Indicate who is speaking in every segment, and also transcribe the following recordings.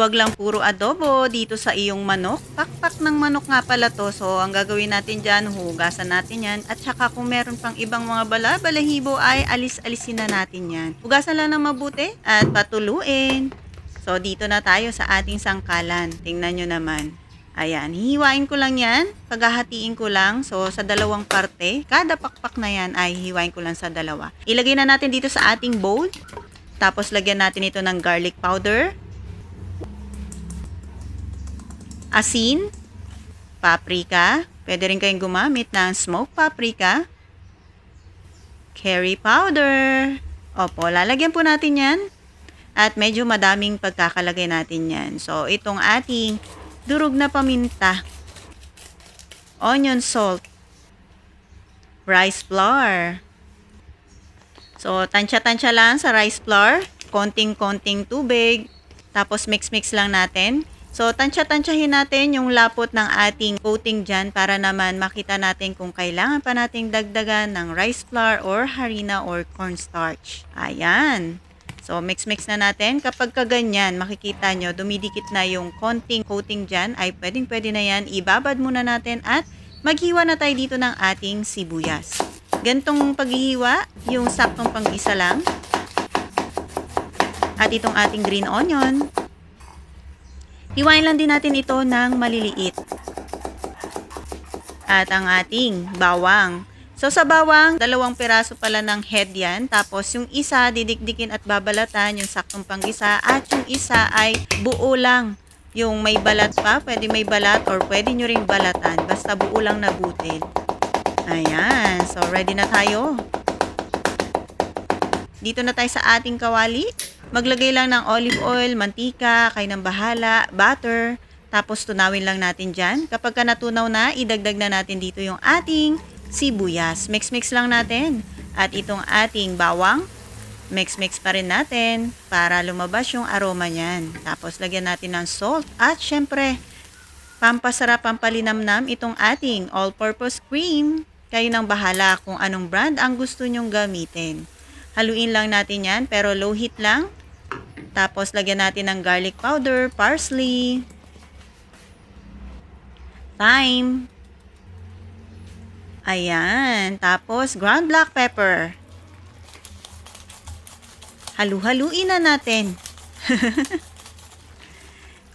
Speaker 1: Huwag lang puro adobo dito sa iyong manok. Pakpak ng manok nga pala to. So, ang gagawin natin dyan, hugasan natin yan. At saka kung meron pang ibang mga bala, balahibo ay alis-alisin na natin yan. Hugasan lang ng mabuti at patuluin. So, dito na tayo sa ating sangkalan. Tingnan nyo naman. Ayan, hihiwain ko lang yan. Paghahatiin ko lang. So, sa dalawang parte. Kada pakpak na yan ay hihiwain ko lang sa dalawa. Ilagay na natin dito sa ating bowl. Tapos, lagyan natin ito ng garlic powder. Asin. Paprika. Pwede rin kayong gumamit ng smoked paprika. Curry powder. Opo, lalagyan po natin yan. At medyo madaming pagkakalagay natin yan. So, itong ating durog na paminta, onion salt, rice flour. So, tansya-tansya lang sa rice flour, konting-konting tubig, tapos mix-mix lang natin. So, tansya-tansyahin natin yung lapot ng ating coating dyan para naman makita natin kung kailangan pa nating dagdagan ng rice flour or harina or cornstarch. Ayan. So, mix-mix na natin. Kapag kaganyan, makikita nyo, dumidikit na yung konting coating dyan, ay pwedeng-pwede na yan. Ibabad muna natin at maghiwa na tayo dito ng ating sibuyas. Gantong paghihiwa, yung saktong panggisa lang. At itong ating green onion. Hiwain lang din natin ito ng maliliit. At ang ating bawang. So sa bawang, dalawang piraso pala ng head yan. Tapos yung isa, didikdikin at babalatan yung saktong panggisa. At yung isa ay buo lang. Yung may balat pa, pwede may balat or pwede nyo ring balatan. Basta buo lang na butil. Ayan. So ready na tayo. Dito na tayo sa ating kawali. Maglagay lang ng olive oil, mantika, kayo ng bahala, butter. Tapos tunawin lang natin dyan. Kapag ka natunaw na, idagdag na natin dito yung ating sibuyas. Mix-mix lang natin. At itong ating bawang, mix-mix pa rin natin para lumabas yung aroma niyan. Tapos lagyan natin ng salt. At syempre, pampasarap, pampalinamnam itong ating all-purpose cream. Kayo nang bahala kung anong brand ang gusto nyong gamitin. Haluin lang natin yan, pero low heat lang. Tapos lagyan natin ng garlic powder, parsley, thyme, Ayan. Tapos, ground black pepper. Halu-haluin na natin.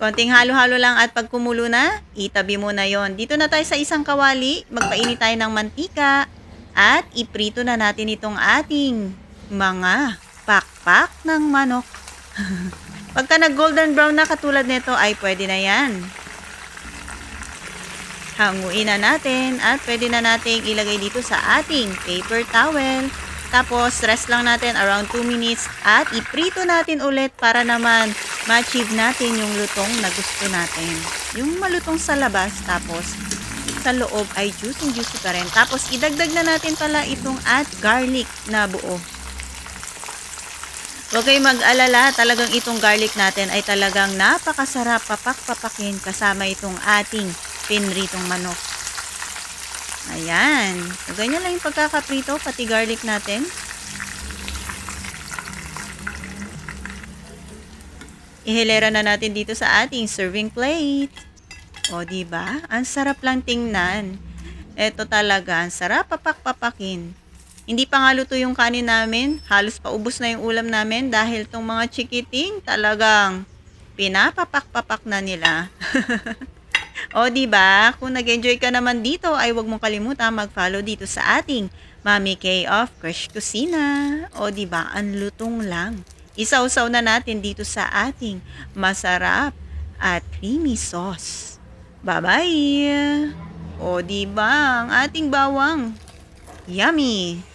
Speaker 1: Konting halo-halo lang at pag kumulo na, itabi mo na yon. Dito na tayo sa isang kawali. Magpainit tayo ng mantika. At iprito na natin itong ating mga pakpak ng manok. Pagka nag-golden brown na katulad nito ay pwede na yan. Hanguin na natin at pwede na nating ilagay dito sa ating paper towel. Tapos, rest lang natin around 2 minutes at iprito natin ulit para naman ma-achieve natin yung lutong na gusto natin. Yung malutong sa labas, tapos sa loob ay juicy-juicy pa rin. Tapos, idagdag na natin pala itong at garlic na buo. Huwag kayong mag-alala, talagang itong garlic natin ay talagang napakasarap papak-papakin kasama itong ating pinritong manok. Ayan. So, ganyan lang yung pagkakaprito, pati garlic natin. Ihilera na natin dito sa ating serving plate. O, ba? Ang sarap lang tingnan. Ito talaga, ang sarap papak-papakin. Hindi pa nga luto yung kanin namin. Halos paubos na yung ulam namin dahil tong mga chikiting talagang pinapapak-papak na nila. O, di ba? Kung nag-enjoy ka naman dito, ay huwag mong kalimutan mag-follow dito sa ating Mami K of Crush Kusina. O, di ba? Ang lutong lang. Isaw-saw na natin dito sa ating masarap at creamy sauce. Bye-bye! O, di ba? Ang ating bawang. Yummy!